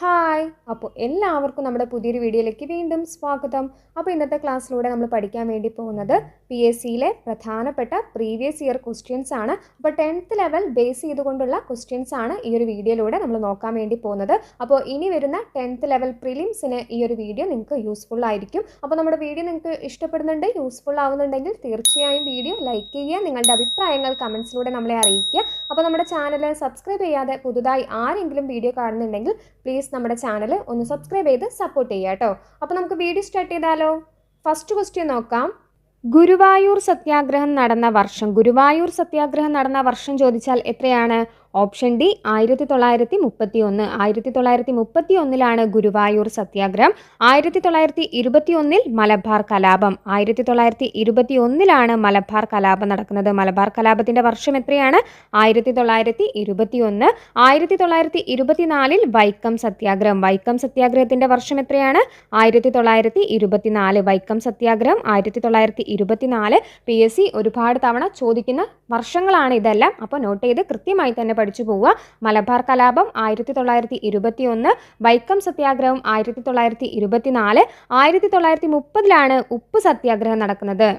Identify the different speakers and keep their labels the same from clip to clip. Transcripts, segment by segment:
Speaker 1: Hi അപ്പോൾ എല്ലാവർക്കും നമ്മുടെ പുതിയൊരു വീഡിയോയിലേക്ക് വീണ്ടും സ്വാഗതം. അപ്പോൾ ഇന്നത്തെ ക്ലാസ്സിലൂടെ നമ്മൾ പഠിക്കാൻ വേണ്ടി പോകുന്നത് പി എസ് സിയിലെ പ്രധാനപ്പെട്ട പ്രീവിയസ് ഇയർ ക്വസ്റ്റ്യൻസ് ആണ്. അപ്പോൾ ടെൻത്ത് ലെവൽ ബേസ് ചെയ്തുകൊണ്ടുള്ള ക്വസ്റ്റ്യൻസ് ആണ് ഈ ഒരു വീഡിയോയിലൂടെ നമ്മൾ നോക്കാൻ വേണ്ടി പോകുന്നത്. അപ്പോൾ ഇനി വരുന്ന ടെൻത്ത് ലെവൽ പ്രിലിംസിന് ഈ ഒരു വീഡിയോ നിങ്ങൾക്ക് യൂസ്ഫുൾ ആയിരിക്കും. അപ്പോൾ നമ്മുടെ വീഡിയോ നിങ്ങൾക്ക് ഇഷ്ടപ്പെടുന്നുണ്ട് യൂസ്ഫുൾ ആവുന്നുണ്ടെങ്കിൽ തീർച്ചയായും വീഡിയോ ലൈക്ക് ചെയ്യുക നിങ്ങളുടെ അഭിപ്രായങ്ങൾ കമൻസിലൂടെ നമ്മളെ അറിയിക്കുക. അപ്പോൾ നമ്മുടെ ചാനൽ സബ്സ്ക്രൈബ് ചെയ്യാതെ പുതുതായി ആരെങ്കിലും വീഡിയോ കാണുന്നുണ്ടെങ്കിൽ പ്ലീസ് നമ്മുടെ ചാനൽ ഒന്ന് സബ്സ്ക്രൈബ് ചെയ്ത് സപ്പോർട്ട് ചെയ്യുക കേട്ടോ അപ്പോൾ നമുക്ക് വീഡിയോ സ്റ്റാർട്ട് ചെയ്താലോ? ഫസ്റ്റ് ക്വസ്റ്റ്യൻ നോക്കാം. ഗുരുവായൂർ സത്യാഗ്രഹം നടന്ന വർഷം ഗുരുവായൂർ സത്യാഗ്രഹം നടന്ന വർഷം ചോദിച്ചാൽ എത്രയാണ്? ഓപ്ഷൻ ഡി ആയിരത്തി തൊള്ളായിരത്തി മുപ്പത്തി ഒന്ന് ആയിരത്തി തൊള്ളായിരത്തി മുപ്പത്തി ഒന്നിലാണ് ഗുരുവായൂർ സത്യാഗ്രഹം. ആയിരത്തി തൊള്ളായിരത്തി ഇരുപത്തി ഒന്നിൽ മലബാർ കലാപം. ആയിരത്തി തൊള്ളായിരത്തി ഇരുപത്തി ഒന്നിലാണ് മലബാർ കലാപം നടക്കുന്നത്. മലബാർ കലാപത്തിന്റെ വർഷം എത്രയാണ്? ആയിരത്തി തൊള്ളായിരത്തി ഇരുപത്തി ഒന്ന് ആയിരത്തി തൊള്ളായിരത്തി ഇരുപത്തിനാലിൽ വൈക്കം സത്യാഗ്രഹം. വൈക്കം സത്യാഗ്രഹത്തിന്റെ വർഷം എത്രയാണ്? ആയിരത്തി തൊള്ളായിരത്തി ഇരുപത്തിനാല് വൈക്കം സത്യാഗ്രഹം ആയിരത്തി തൊള്ളായിരത്തി ഇരുപത്തിനാല് പി എസ് സി ഒരുപാട് തവണ ചോദിക്കുന്ന വർഷങ്ങളാണ് ഇതെല്ലാം. അപ്പോൾ നോട്ട് ചെയ്ത് കൃത്യമായി തന്നെ പഠിച്ചു പോവുക. മലബാർ കലാപം ആയിരത്തി തൊള്ളായിരത്തി ഇരുപത്തി ഒന്ന് വൈക്കം സത്യാഗ്രഹം ആയിരത്തി തൊള്ളായിരത്തി ഇരുപത്തിനാല് ആയിരത്തി തൊള്ളായിരത്തി മുപ്പതിലാണ് ഉപ്പ് സത്യാഗ്രഹം നടക്കുന്നത്.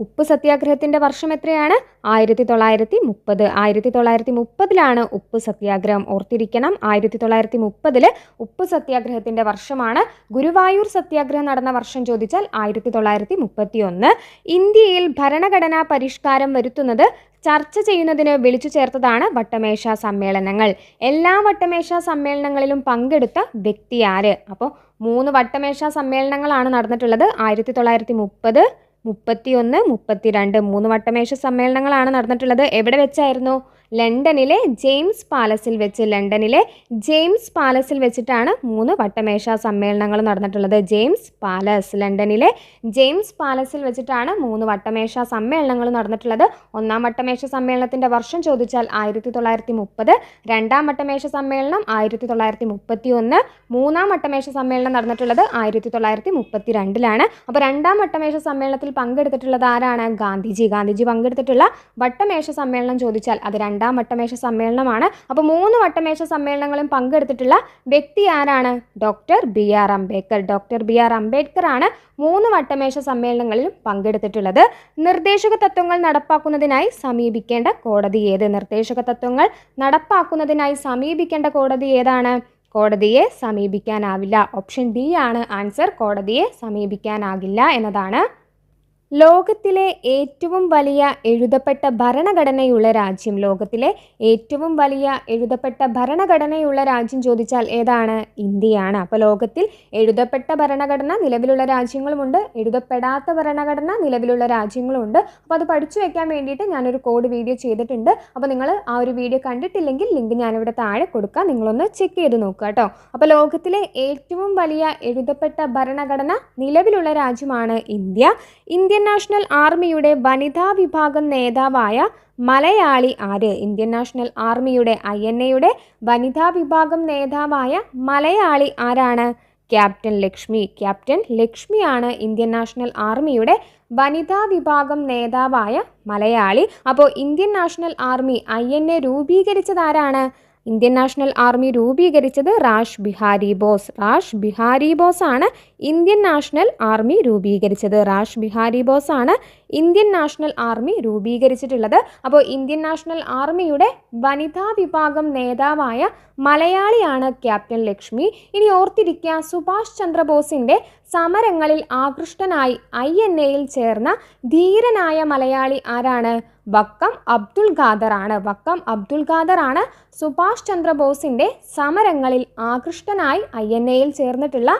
Speaker 1: ഉപ്പ് സത്യാഗ്രഹത്തിന്റെ വർഷം എത്രയാണ്? ആയിരത്തി തൊള്ളായിരത്തി മുപ്പത് ആയിരത്തി തൊള്ളായിരത്തി മുപ്പതിലാണ് ഉപ്പ് സത്യാഗ്രഹം. ഓർത്തിരിക്കണം ആയിരത്തി തൊള്ളായിരത്തി മുപ്പതിൽ ഉപ്പ് സത്യാഗ്രഹത്തിന്റെ വർഷമാണ്. ഗുരുവായൂർ സത്യാഗ്രഹം നടന്ന വർഷം ചോദിച്ചാൽ ആയിരത്തി തൊള്ളായിരത്തി മുപ്പത്തി ഒന്ന് ഇന്ത്യയിൽ ഭരണഘടനാ പരിഷ്കാരം വരുത്തുന്നത് ചർച്ച ചെയ്യുന്നതിന് വിളിച്ചു ചേർത്തതാണ് വട്ടമേശ സമ്മേളനങ്ങൾ. എല്ലാ വട്ടമേശ സമ്മേളനങ്ങളിലും പങ്കെടുത്ത വ്യക്തി ആര്? അപ്പോൾ മൂന്ന് വട്ടമേശ സമ്മേളനങ്ങളാണ് നടന്നിട്ടുള്ളത്. ആയിരത്തി തൊള്ളായിരത്തി മുപ്പത് മുപ്പത്തിയൊന്ന് മുപ്പത്തിരണ്ട് മൂന്ന് വട്ടമേശ സമ്മേളനങ്ങളാണ് നടന്നിട്ടുള്ളത്. എവിടെ വെച്ചായിരുന്നു? ലണ്ടനിലെ ജെയിംസ് പാലസിൽ വെച്ച് ലണ്ടനിലെ ജെയിംസ് പാലസിൽ വെച്ചിട്ടാണ് മൂന്ന് വട്ടമേശ സമ്മേളനങ്ങൾ നടന്നിട്ടുള്ളത്. ജെയിംസ് പാലസ് ലണ്ടനിലെ ജെയിംസ് പാലസിൽ വെച്ചിട്ടാണ് മൂന്ന് വട്ടമേശ സമ്മേളനങ്ങൾ നടന്നിട്ടുള്ളത്. ഒന്നാം വട്ടമേശ സമ്മേളനത്തിന്റെ വർഷം ചോദിച്ചാൽ ആയിരത്തി തൊള്ളായിരത്തി മുപ്പത് രണ്ടാം വട്ടമേശ സമ്മേളനം ആയിരത്തി തൊള്ളായിരത്തി മുപ്പത്തി ഒന്ന് മൂന്നാം വട്ടമേശ സമ്മേളനം നടന്നിട്ടുള്ളത് ആയിരത്തി തൊള്ളായിരത്തി മുപ്പത്തി രണ്ടിലാണ് അപ്പോൾ രണ്ടാം വട്ടമേശ സമ്മേളനത്തിൽ പങ്കെടുത്തിട്ടുള്ളത് ആരാണ്? ഗാന്ധിജി. ഗാന്ധിജി പങ്കെടുത്തിട്ടുള്ള വട്ടമേശ സമ്മേളനം ചോദിച്ചാൽ അത് രണ്ടാം വട്ടമേശ സമ്മേളനമാണ്. അപ്പോൾ മൂന്ന് വട്ടമേശ സമ്മേളനങ്ങളും പങ്കെടുത്തിട്ടുള്ള വ്യക്തി ആരാണ്? Doctor B R Ambedkar. Doctor B R Ambedkar ആണ് മൂന്ന് വട്ടമേശ സമ്മേളനങ്ങളിലും പങ്കെടുത്തിട്ടുള്ളത്. നിർദ്ദേശക തത്വങ്ങൾ നടപ്പാക്കുന്നതിനായി സമീപിക്കേണ്ട കോടതി ഏത്? നിർദ്ദേശക തത്വങ്ങൾ നടപ്പാക്കുന്നതിനായി സമീപിക്കേണ്ട കോടതി ഏതാണ്? കോടതിയെ സമീപിക്കാനാവില്ല. ഓപ്ഷൻ ബി ആണ് ആൻസർ. കോടതിയെ സമീപിക്കാനാകില്ല എന്നതാണ് ലോകത്തിലെ ഏറ്റവും വലിയ എഴുതപ്പെട്ട ഭരണഘടനയുള്ള രാജ്യം. ലോകത്തിലെ ഏറ്റവും വലിയ എഴുതപ്പെട്ട ഭരണഘടനയുള്ള രാജ്യം ചോദിച്ചാൽ ഏതാണ്? ഇന്ത്യയാണ്. അപ്പോൾ ലോകത്തിൽ എഴുതപ്പെട്ട ഭരണഘടന നിലവിലുള്ള രാജ്യങ്ങളുമുണ്ട്. എഴുതപ്പെടാത്ത ഭരണഘടന നിലവിലുള്ള രാജ്യങ്ങളുമുണ്ട്. അപ്പോൾ അത് പഠിച്ചു വെക്കാൻ വേണ്ടിയിട്ട് ഞാനൊരു കോഡ് വീഡിയോ ചെയ്തിട്ടുണ്ട്. അപ്പോൾ നിങ്ങൾ ആ ഒരു വീഡിയോ കണ്ടിട്ടില്ലെങ്കിൽ ലിങ്ക് ഞാനിവിടെ താഴെ കൊടുക്കാം. നിങ്ങളൊന്ന് ചെക്ക് ചെയ്ത് നോക്കുക കേട്ടോ. അപ്പോൾ ലോകത്തിലെ ഏറ്റവും വലിയ എഴുതപ്പെട്ട ഭരണഘടന നിലവിലുള്ള രാജ്യമാണ് ഇന്ത്യ. ഇന്ത്യൻ നാഷണൽ ആർമിയുടെ വനിതാ വിഭാഗം നേതാവായ മലയാളി ആര്? ഇന്ത്യൻ നാഷണൽ ആർമിയുടെ ഐ എൻ എയുടെ വനിതാ വിഭാഗം നേതാവായ മലയാളി ആരാണ്? ക്യാപ്റ്റൻ ലക്ഷ്മി. ക്യാപ്റ്റൻ ലക്ഷ്മിയാണ് ഇന്ത്യൻ നാഷണൽ ആർമിയുടെ വനിതാ വിഭാഗം നേതാവായ മലയാളി. അപ്പോൾ Indian national army I N A രൂപീകരിച്ചത് ആരാണ്? ഇന്ത്യൻ നാഷണൽ ആർമി രൂപീകരിച്ചത് റാഷ് ബിഹാരി ബോസ്. റാഷ് ബിഹാരി ബോസ് ആണ് ഇന്ത്യൻ നാഷണൽ ആർമി രൂപീകരിച്ചത്. റാഷ് ബിഹാരി ബോസ് ആണ് ഇന്ത്യൻ നാഷണൽ ആർമി രൂപീകരിച്ചിട്ടുള്ളത്. അപ്പോൾ ഇന്ത്യൻ നാഷണൽ ആർമിയുടെ വനിതാ വിഭാഗം നേതാവായ മലയാളിയാണ് ക്യാപ്റ്റൻ ലക്ഷ്മി. ഇനി ഓർത്തിരിക്കുക സുഭാഷ് ചന്ദ്രബോസിന്റെ സമരങ്ങളിൽ ആകൃഷ്ടനായി ഐ എൻ എയിൽ ചേർന്ന ധീരനായ മലയാളി ആരാണ്? വക്കം അബ്ദുൾ ഖാദർ ആണ്. വക്കം അബ്ദുൾ ഖാദർ ആണ് സുഭാഷ് ചന്ദ്രബോസിന്റെ സമരങ്ങളിൽ ആകൃഷ്ടനായി ഐ എൻ എയിൽ ചേർന്നിട്ടുള്ള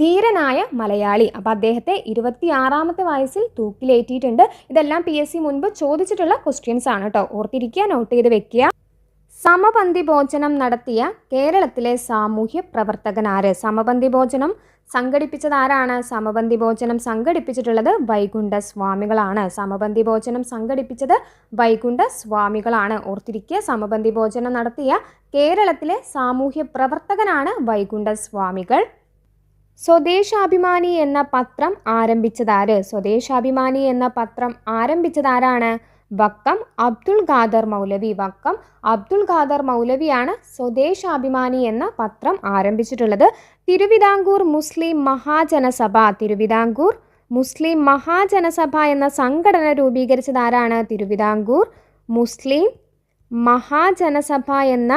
Speaker 1: ധീരനായ മലയാളി. അപ്പോൾ അദ്ദേഹത്തെ ഇരുപത്തിയാറാമത്തെ വയസ്സിൽ തൂക്കിലേറ്റിയിട്ടുണ്ട്. ഇതെല്ലാം പി എസ് സി മുൻപ് ചോദിച്ചിട്ടുള്ള ക്വസ്റ്റ്യൻസ് ആണ് കേട്ടോ ഓർത്തിരിക്കുക നോട്ട് ചെയ്ത് വെക്കുക. സമപന്തി ഭോജനം നടത്തിയ കേരളത്തിലെ സാമൂഹ്യ പ്രവർത്തകൻ ആര്? സമപന്തി ഭോജനം സംഘടിപ്പിച്ചത് ആരാണ്? സമപന്തി ഭോജനം സംഘടിപ്പിച്ചിട്ടുള്ളത് വൈകുണ്ഠ സ്വാമികളാണ് സമപന്തി ഭോജനം സംഘടിപ്പിച്ചത് വൈകുണ്ഠ സ്വാമികളാണ് ഓർത്തിരിക്കുക സമപന്തി ഭോജനം നടത്തിയ കേരളത്തിലെ സാമൂഹ്യ പ്രവർത്തകനാണ് വൈകുണ്ഠ സ്വാമികൾ സ്വദേശാഭിമാനി എന്ന പത്രം ആരംഭിച്ചതാര്? സ്വദേശാഭിമാനി എന്ന പത്രം ആരംഭിച്ചതാരാണ്? വക്കം അബ്ദുൾ ഖാദർ മൗലവി. വക്കം അബ്ദുൾ ഖാദർ മൗലവിയാണ് സ്വദേശാഭിമാനി എന്ന പത്രം ആരംഭിച്ചിട്ടുള്ളത്. തിരുവിതാംകൂർ മുസ്ലിം മഹാജനസഭ. തിരുവിതാംകൂർ മുസ്ലിം മഹാജനസഭ എന്ന സംഘടന രൂപീകരിച്ചതാരാണ്? തിരുവിതാംകൂർ മുസ്ലിം മഹാജനസഭ എന്ന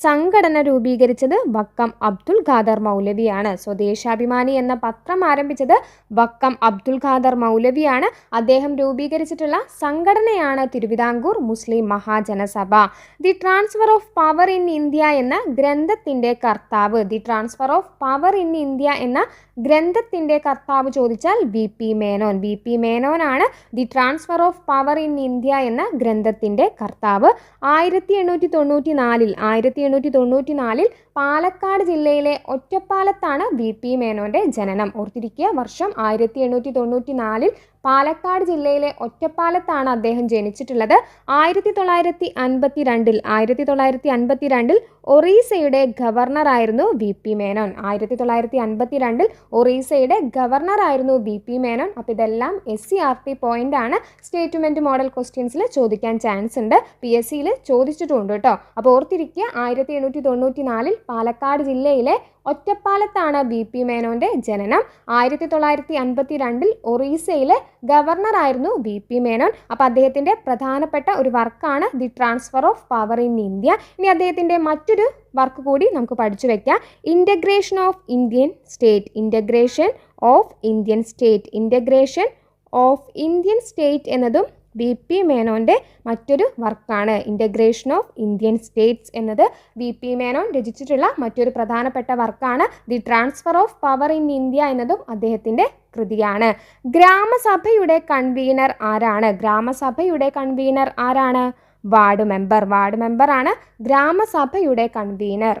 Speaker 1: സംഘടന രൂപീകരിച്ചത് വക്കം അബ്ദുൽ ഖാദർ മൗലവിയാണ്. സ്വദേശാഭിമാനി എന്ന പത്രം ആരംഭിച്ചത് വക്കം അബ്ദുൽ ഖാദർ മൗലവിയാണ്. അദ്ദേഹം രൂപീകരിച്ചിട്ടുള്ള സംഘടനയാണ് Thiruvithamkoor Muslim Mahajanasabha. The transfer of power in India എന്ന ഗ്രന്ഥത്തിന്റെ കർത്താവ് the transfer of power in India എന്ന ഗ്രന്ഥത്തിന്റെ കർത്താവ് ചോദിച്ചാൽ V P Menon. V P മേനോനാണ് the transfer of power in India എന്ന ഗ്രന്ഥത്തിന്റെ കർത്താവ്. ആയിരത്തി എണ്ണൂറ്റി തൊണ്ണൂറ്റി നാലിൽ ആയിരത്തി എണ്ണൂറ്റി തൊണ്ണൂറ്റി നാലിൽ പാലക്കാട് ജില്ലയിലെ ഒറ്റപ്പാലത്താണ് വി പി മേനോന്റെ ജനനം. ഓർത്തിരിക്കുക വർഷം ആയിരത്തി എണ്ണൂറ്റി തൊണ്ണൂറ്റി നാലിൽ പാലക്കാട് ജില്ലയിലെ ഒറ്റപ്പാലത്താണ് അദ്ദേഹം ജനിച്ചിട്ടുള്ളത്. ആയിരത്തി തൊള്ളായിരത്തി അൻപത്തി രണ്ടിൽ ആയിരത്തി തൊള്ളായിരത്തി അൻപത്തി രണ്ടിൽ ഒറീസയുടെ ഗവർണറായിരുന്നു വി പി മേനോൻ. ആയിരത്തി തൊള്ളായിരത്തി അൻപത്തി രണ്ടിൽ ഒറീസയുടെ ഗവർണറായിരുന്നു വി പി മേനോൻ. അപ്പോൾ ഇതെല്ലാം S C R T point ആണ്. സ്റ്റേറ്റ്മെന്റ് മോഡൽ ക്വസ്റ്റ്യൻസിൽ ചോദിക്കാൻ ചാൻസ് ഉണ്ട്. പി എസ് സിയിൽ ചോദിച്ചിട്ടുണ്ട് കേട്ടോ. അപ്പോൾ ഓർത്തിരിക്കുക ആയിരത്തി എണ്ണൂറ്റി തൊണ്ണൂറ്റി നാലിൽ പാലക്കാട് ജില്ലയിലെ ഒറ്റപ്പാലത്താണ് ബി പി മേനോന്റെ ജനനം. ആയിരത്തി തൊള്ളായിരത്തി അൻപത്തി രണ്ടിൽ ഒറീസയിലെ ഗവർണറായിരുന്നു ബി പി മേനോൻ. അപ്പോൾ അദ്ദേഹത്തിന്റെ പ്രധാനപ്പെട്ട ഒരു വർക്കാണ് the transfer of power in India. ഇനി അദ്ദേഹത്തിന്റെ മറ്റൊരു വർക്ക് കൂടി നമുക്ക് പഠിച്ചു വെക്കാം. Integration of Indian state. Integration of Indian state. Integration of Indian state എന്നതും വി പി മേനോന്റെ മറ്റൊരു വർക്കാണ്. ഇന്റഗ്രേഷൻ ഓഫ് ഇന്ത്യൻ സ്റ്റേറ്റ്സ് എന്നത് വി പി മേനോൻ രചിച്ചിട്ടുള്ള മറ്റൊരു പ്രധാനപ്പെട്ട വർക്കാണ്. The transfer of power in India എന്നതും അദ്ദേഹത്തിന്റെ കൃതിയാണ്. ഗ്രാമസഭയുടെ കൺവീനർ ആരാണ്? ഗ്രാമസഭയുടെ കൺവീനർ ആരാണ്? Ward member. വാർഡ് മെമ്പറാണ് ഗ്രാമസഭയുടെ കൺവീനർ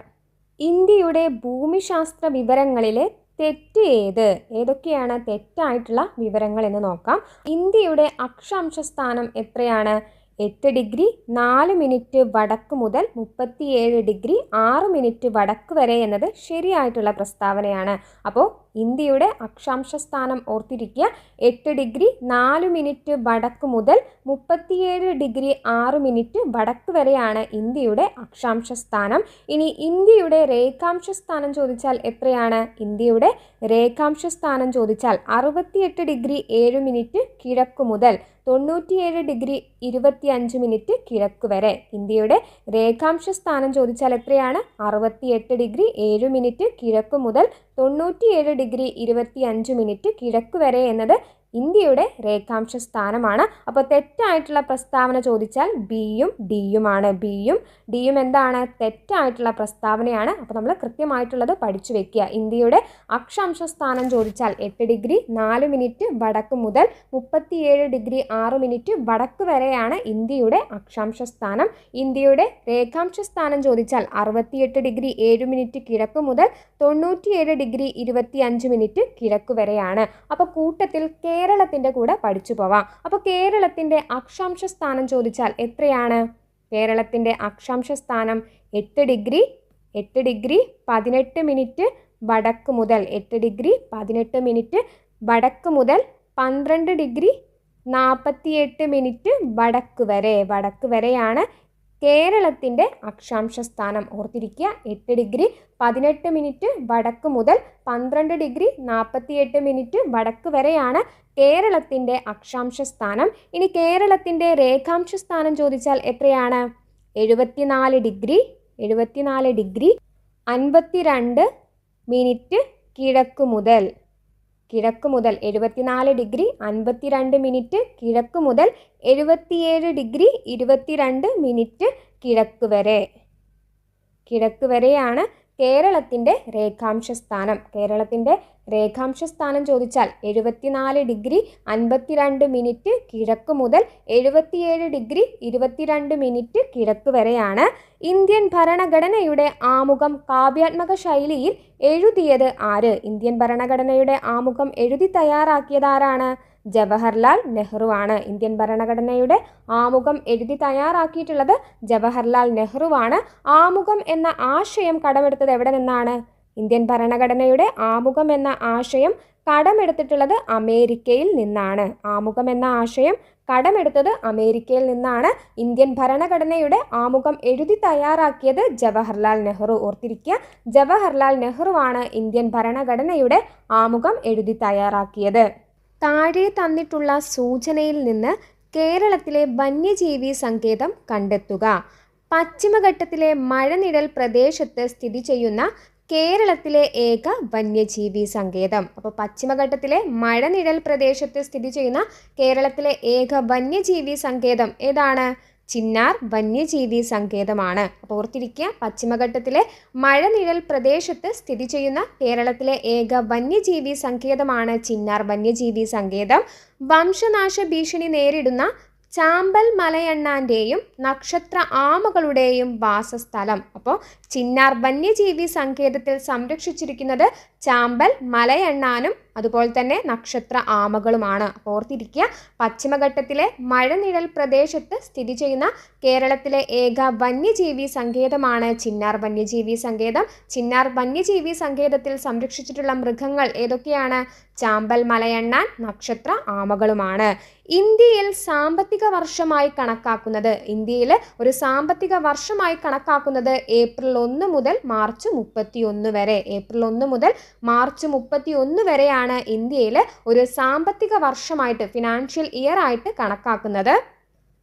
Speaker 1: ഇന്ത്യയുടെ ഭൂമിശാസ്ത്ര വിവരങ്ങളിലെ തെറ്റ് ഏത്? ഏതൊക്കെയാണ് തെറ്റായിട്ടുള്ള വിവരങ്ങൾ എന്ന് നോക്കാം. ഇന്ത്യയുടെ അക്ഷാംശ സ്ഥാനം എത്രയാണ്? എട്ട് ഡിഗ്രി നാല് മിനിറ്റ് വടക്ക് മുതൽ മുപ്പത്തിയേഴ് ഡിഗ്രി ആറ് മിനിറ്റ് വടക്ക് വരെ എന്നത് ശരിയായിട്ടുള്ള പ്രസ്താവനയാണ്. അപ്പോൾ ഇന്ത്യയുടെ അക്ഷാംശ സ്ഥാനം ഓർത്തിരിക്കുക. എട്ട് ഡിഗ്രി നാല് മിനിറ്റ് വടക്ക് മുതൽ മുപ്പത്തിയേഴ് ഡിഗ്രി ആറ് മിനിറ്റ് വടക്ക് വരെയാണ് ഇന്ത്യയുടെ അക്ഷാംശ സ്ഥാനം ഇനി ഇന്ത്യയുടെ രേഖാംശ സ്ഥാനം ചോദിച്ചാൽ എത്രയാണ്? ഇന്ത്യയുടെ രേഖാംശ സ്ഥാനം ചോദിച്ചാൽ അറുപത്തിയെട്ട് ഡിഗ്രി ഏഴ് മിനിറ്റ് കിഴക്ക് മുതൽ തൊണ്ണൂറ്റിയേഴ് ഡിഗ്രി ഇരുപത്തിയഞ്ച് മിനിറ്റ് കിഴക്ക് വരെ. ഇന്ത്യയുടെ രേഖാംശ സ്ഥാനം ചോദിച്ചാൽ എത്രയാണ്? അറുപത്തിയെട്ട് ഡിഗ്രി ഏഴ് മിനിറ്റ് കിഴക്ക് മുതൽ തൊണ്ണൂറ്റിയേഴ് ഡിഗ്രി ഇരുപത്തിയഞ്ച് മിനിറ്റ് കിഴക്ക് വരെ എന്നത് ഇന്ത്യയുടെ രേഖാംശ സ്ഥാനമാണ്. അപ്പോൾ തെറ്റായിട്ടുള്ള പ്രസ്താവന ചോദിച്ചാൽ ബിയും ഡിയുമാണ്. ബിയും ഡിയും എന്താണ്? തെറ്റായിട്ടുള്ള പ്രസ്താവനയാണ്. അപ്പോൾ നമ്മൾ കൃത്യമായിട്ടുള്ളത് പഠിച്ചു വെക്കുക. ഇന്ത്യയുടെ അക്ഷാംശ സ്ഥാനം ചോദിച്ചാൽ എട്ട് ഡിഗ്രി നാല് മിനിറ്റ് വടക്ക് മുതൽ മുപ്പത്തിയേഴ് ഡിഗ്രി ആറ് മിനിറ്റ് വടക്ക് വരെയാണ് ഇന്ത്യയുടെ അക്ഷാംശ സ്ഥാനം. ഇന്ത്യയുടെ രേഖാംശ സ്ഥാനം ചോദിച്ചാൽ അറുപത്തിയെട്ട് ഡിഗ്രി ഏഴ് മിനിറ്റ് കിഴക്ക് മുതൽ തൊണ്ണൂറ്റിയേഴ് ഡിഗ്രി ഇരുപത്തി അഞ്ച് മിനിറ്റ് കിഴക്ക് വരെയാണ്. അപ്പോൾ കൂട്ടത്തിൽ കേരളത്തിന്റെ കൂടെ പഠിച്ചു പോവാം. അപ്പോൾ കേരളത്തിന്റെ അക്ഷാംശ സ്ഥാനം ചോദിച്ചാൽ എത്രയാണ്? കേരളത്തിന്റെ അക്ഷാംശ സ്ഥാനം എട്ട് ഡിഗ്രി എട്ട് ഡിഗ്രി പതിനെട്ട് മിനിറ്റ് വടക്ക് മുതൽ എട്ട് ഡിഗ്രി പതിനെട്ട് മിനിറ്റ് വടക്ക് മുതൽ പന്ത്രണ്ട് ഡിഗ്രി നാൽപ്പത്തിയെട്ട് മിനിറ്റ് വടക്ക് വരെ വടക്ക് വരെയാണ് കേരളത്തിന്റെ അക്ഷാംശ സ്ഥാനം. ഓർത്തിരിക്കുക എട്ട് ഡിഗ്രി പതിനെട്ട് മിനിറ്റ് വടക്ക് മുതൽ പന്ത്രണ്ട് ഡിഗ്രി നാൽപ്പത്തിയെട്ട് മിനിറ്റ് വടക്ക് വരെയാണ് കേരളത്തിന്റെ അക്ഷാംശ സ്ഥാനം. ഇനി കേരളത്തിന്റെ രേഖാംശ സ്ഥാനം ചോദിച്ചാൽ എത്രയാണ്? എഴുപത്തിനാല് ഡിഗ്രി എഴുപത്തിനാല് ഡിഗ്രി അൻപത്തിരണ്ട് മിനിറ്റ് കിഴക്ക് മുതൽ. കിഴക്ക് മുതൽ എഴുപത്തിനാല് ഡിഗ്രി അൻപത്തിരണ്ട് മിനിറ്റ് കിഴക്ക് മുതൽ എഴുപത്തിയേഴ് ഡിഗ്രി ഇരുപത്തിരണ്ട് മിനിറ്റ് കിഴക്ക് വരെ. കിഴക്ക് വരെയാണ് കേരളത്തിന്റെ രേഖാംശ സ്ഥാനം കേരളത്തിന്റെ രേഖാംശ സ്ഥാനം ചോദിച്ചാൽ എഴുപത്തിനാല് ഡിഗ്രി അൻപത്തിരണ്ട് മിനിറ്റ് കിഴക്ക് മുതൽ എഴുപത്തിയേഴ് ഡിഗ്രി ഇരുപത്തിരണ്ട് മിനിറ്റ് കിഴക്ക് വരെയാണ്. ഇന്ത്യൻ ഭരണഘടനയുടെ ആമുഖം കാവ്യാത്മക ശൈലിയിൽ എഴുതിയത് ആര്? ഇന്ത്യൻ ഭരണഘടനയുടെ ആമുഖം എഴുതി തയ്യാറാക്കിയത് ആരാണ്? ജവഹർലാൽ നെഹ്റു ആണ്. ഇന്ത്യൻ ഭരണഘടനയുടെ ആമുഖം എഴുതി തയ്യാറാക്കിയിട്ടുള്ളത് ജവഹർലാൽ നെഹ്റുവാണ് ആമുഖം എന്ന ആശയം കടമെടുത്തത് എവിടെ നിന്നാണ്? ഇന്ത്യൻ ഭരണഘടനയുടെ ആമുഖം എന്ന ആശയം കടമെടുത്തിട്ടുള്ളത് അമേരിക്കയിൽ നിന്നാണ്. ആമുഖം എന്ന ആശയം കടമെടുത്തത് അമേരിക്കയിൽ നിന്നാണ്. ഇന്ത്യൻ ഭരണഘടനയുടെ ആമുഖം എഴുതി തയ്യാറാക്കിയത് ജവഹർലാൽ നെഹ്റു. ഓർത്തിരിക്കുക ജവഹർലാൽ നെഹ്റുവാണ് ഇന്ത്യൻ ഭരണഘടനയുടെ ആമുഖം എഴുതി തയ്യാറാക്കിയത്. താഴെ തന്നിട്ടുള്ള സൂചനയിൽ നിന്ന് കേരളത്തിലെ വന്യജീവി സങ്കേതം കണ്ടെത്തുക. പശ്ചിമഘട്ടത്തിലെ മഴനിഴൽ പ്രദേശത്ത് സ്ഥിതി ചെയ്യുന്ന കേരളത്തിലെ ഏക വന്യജീവി സങ്കേതം. അപ്പോൾ പശ്ചിമഘട്ടത്തിലെ മഴനിഴൽ പ്രദേശത്ത് സ്ഥിതി ചെയ്യുന്ന കേരളത്തിലെ ഏക വന്യജീവി സങ്കേതം ഏതാണ്? ചിന്നാർ വന്യജീവി സങ്കേതമാണ്. അപ്പോൾ ഓർത്തിരിക്കുക പശ്ചിമഘട്ടത്തിലെ മഴനിഴൽ പ്രദേശത്ത് സ്ഥിതി ചെയ്യുന്ന കേരളത്തിലെ ഏക വന്യജീവി സങ്കേതമാണ് ചിന്നാർ വന്യജീവി സങ്കേതം. വംശനാശ ഭീഷണി നേരിടുന്ന ചാമ്പൽ മലയണ്ണാന്റെയും നക്ഷത്ര ആമകളുടെയും വാസസ്ഥലം. അപ്പോൾ ചിന്നാർ വന്യജീവി സങ്കേതത്തിൽ സംരക്ഷിച്ചിരിക്കുന്നത് ചാമ്പൽ മലയണ്ണാനും അതുപോലെ തന്നെ നക്ഷത്ര ആമകളുമാണ്. ഓർത്തിരിക്കുക പശ്ചിമഘട്ടത്തിലെ മഴനിഴൽ പ്രദേശത്ത് സ്ഥിതി ചെയ്യുന്ന കേരളത്തിലെ ഏക വന്യജീവി സങ്കേതമാണ് ചിന്നാർ വന്യജീവി സങ്കേതം. ചിന്നാർ വന്യജീവി സങ്കേതത്തിൽ സംരക്ഷിച്ചിട്ടുള്ള മൃഗങ്ങൾ ഏതൊക്കെയാണ്? ചാമ്പൽ മലയണ്ണാൻ നക്ഷത്ര ആമകളുമാണ്. ഇന്ത്യയിൽ സാമ്പത്തിക വർഷമായി കണക്കാക്കുന്നത് ഇന്ത്യയിൽ ഒരു സാമ്പത്തിക വർഷമായി കണക്കാക്കുന്നത് ഏപ്രിൽ ഒന്ന് മുതൽ മാർച്ച് മുപ്പത്തി വരെ. ഏപ്രിൽ ഒന്ന് മുതൽ മാർച്ച് മുപ്പത്തി ഒന്ന് വരെയാണ് ഇന്ത്യയിൽ ഒരു സാമ്പത്തിക വർഷമായിട്ട് ഫിനാൻഷ്യൽ ഇയർ ആയിട്ട് കണക്കാക്കുന്നത്.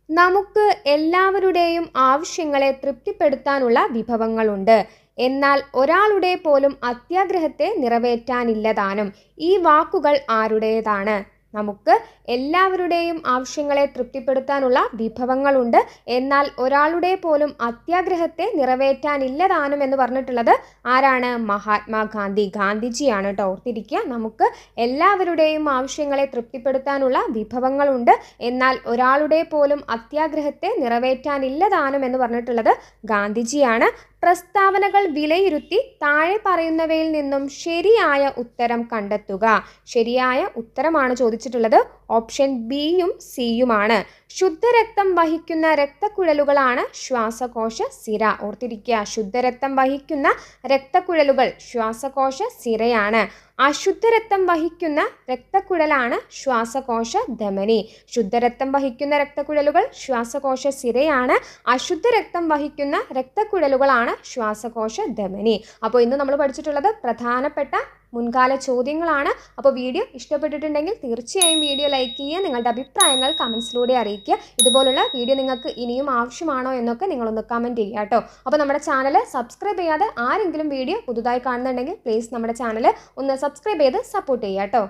Speaker 1: നമുക്ക് എല്ലാവരുടെയും ആവശ്യങ്ങളെ തൃപ്തിപ്പെടുത്താനുള്ള വിഭവങ്ങളുണ്ട്. എന്നാൽ ഒരാളുടെ പോലും അത്യാഗ്രഹത്തെ നിറവേറ്റാനില്ലതാനും ഈ വാക്കുകൾ ആരുടേതാണ്? നമുക്ക് എല്ലാവരുടെയും ആവശ്യങ്ങളെ തൃപ്തിപ്പെടുത്താനുള്ള വിഭവങ്ങളുണ്ട്. എന്നാൽ ഒരാളുടെ പോലും അത്യാഗ്രഹത്തെ നിറവേറ്റാനില്ലതാനും എന്ന് പറഞ്ഞിട്ടുള്ളത് ആരാണ്? മഹാത്മാഗാന്ധി ഗാന്ധിജിയാണ് കേട്ടോ. ഓർത്തിരിക്കുക നമുക്ക് എല്ലാവരുടെയും ആവശ്യങ്ങളെ തൃപ്തിപ്പെടുത്താനുള്ള വിഭവങ്ങളുണ്ട്. എന്നാൽ ഒരാളുടെ പോലും അത്യാഗ്രഹത്തെ നിറവേറ്റാനില്ലതാനും എന്ന് പറഞ്ഞിട്ടുള്ളത് ഗാന്ധിജിയാണ്. പ്രസ്താവനകൾ വിലയിരുത്തി താഴെ പറയുന്നവയിൽ നിന്നും ശരിയായ ഉത്തരം കണ്ടെത്തുക. ശരിയായ ഉത്തരമാണ് ചോദിച്ചിട്ടുള്ളത്. ഓപ്ഷൻ ബിയും സിയുമാണ് ശുദ്ധരക്തം വഹിക്കുന്ന രക്തക്കുഴലുകളാണ് ശ്വാസകോശ സിര. ഓർത്തിരിക്കുക ശുദ്ധരക്തം വഹിക്കുന്ന രക്തക്കുഴലുകൾ ശ്വാസകോശ സിരയാണ്. അശുദ്ധരക്തം വഹിക്കുന്ന രക്തക്കുഴലാണ് ശ്വാസകോശ ധമനി. ശുദ്ധരക്തം വഹിക്കുന്ന രക്തക്കുഴലുകൾ ശ്വാസകോശ സിരയാണ്. അശുദ്ധ രക്തം വഹിക്കുന്ന രക്തക്കുഴലുകളാണ് ശ്വാസകോശ ധമനി. അപ്പോൾ ഇന്ന് നമ്മൾ പഠിച്ചിട്ടുള്ളത് പ്രധാനപ്പെട്ട മുൻകാല ചോദ്യങ്ങളാണ്. അപ്പോൾ വീഡിയോ ഇഷ്ടപ്പെട്ടിട്ടുണ്ടെങ്കിൽ തീർച്ചയായും വീഡിയോ ലൈക്ക് ചെയ്യുക നിങ്ങളുടെ അഭിപ്രായങ്ങൾ കമൻസിലൂടെ അറിയിക്കുക. ഇതുപോലുള്ള വീഡിയോ നിങ്ങൾക്ക് ഇനിയും ആവശ്യമാണോ എന്നൊക്കെ നിങ്ങളൊന്ന് കമന്റ് ചെയ്യുക കേട്ടോ. അപ്പോൾ നമ്മുടെ ചാനൽ സബ്സ്ക്രൈബ് ചെയ്യാതെ ആരെങ്കിലും വീഡിയോ പുതുതായി കാണുന്നുണ്ടെങ്കിൽ പ്ലീസ് നമ്മുടെ ചാനൽ ഒന്ന് സബ്സ്ക്രൈബ് ചെയ്ത് സപ്പോർട്ട് ചെയ്യുക കേട്ടോ.